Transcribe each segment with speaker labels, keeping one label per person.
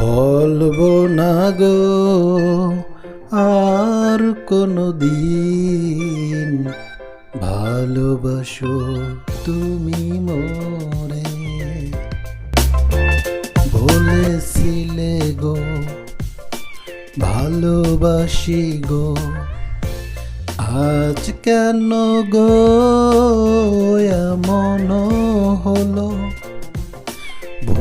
Speaker 1: বলব না গো, আর কোনো দিন ভালোবাসো তুমি মোরে বলেছিলে গো, ভালোবাসি গো, আজ কেন গো এমন হলো।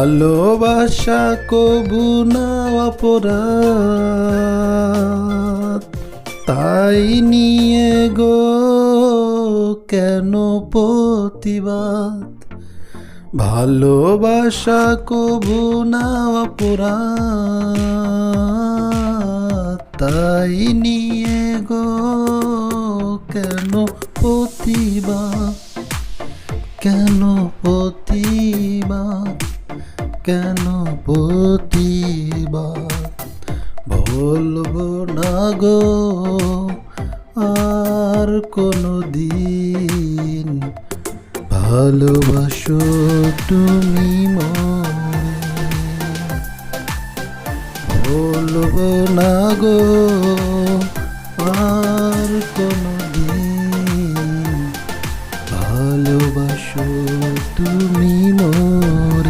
Speaker 1: ভালোবাসা কবু না অপরাধ। তাই নিয়ে গো কেন প্রতিবাদ? ভালোবাসা কবু না অপরাধ। তাই নিয়ে গো কেন প্রতিবাদ? কেন প্রতিবাদ কেন প্রতিবাদ বলব না গো, আর কোনো দিন ভালোবাসো তুমি বলব না গো, আর কোনো দিন ভালোবাসো তুমি মোরে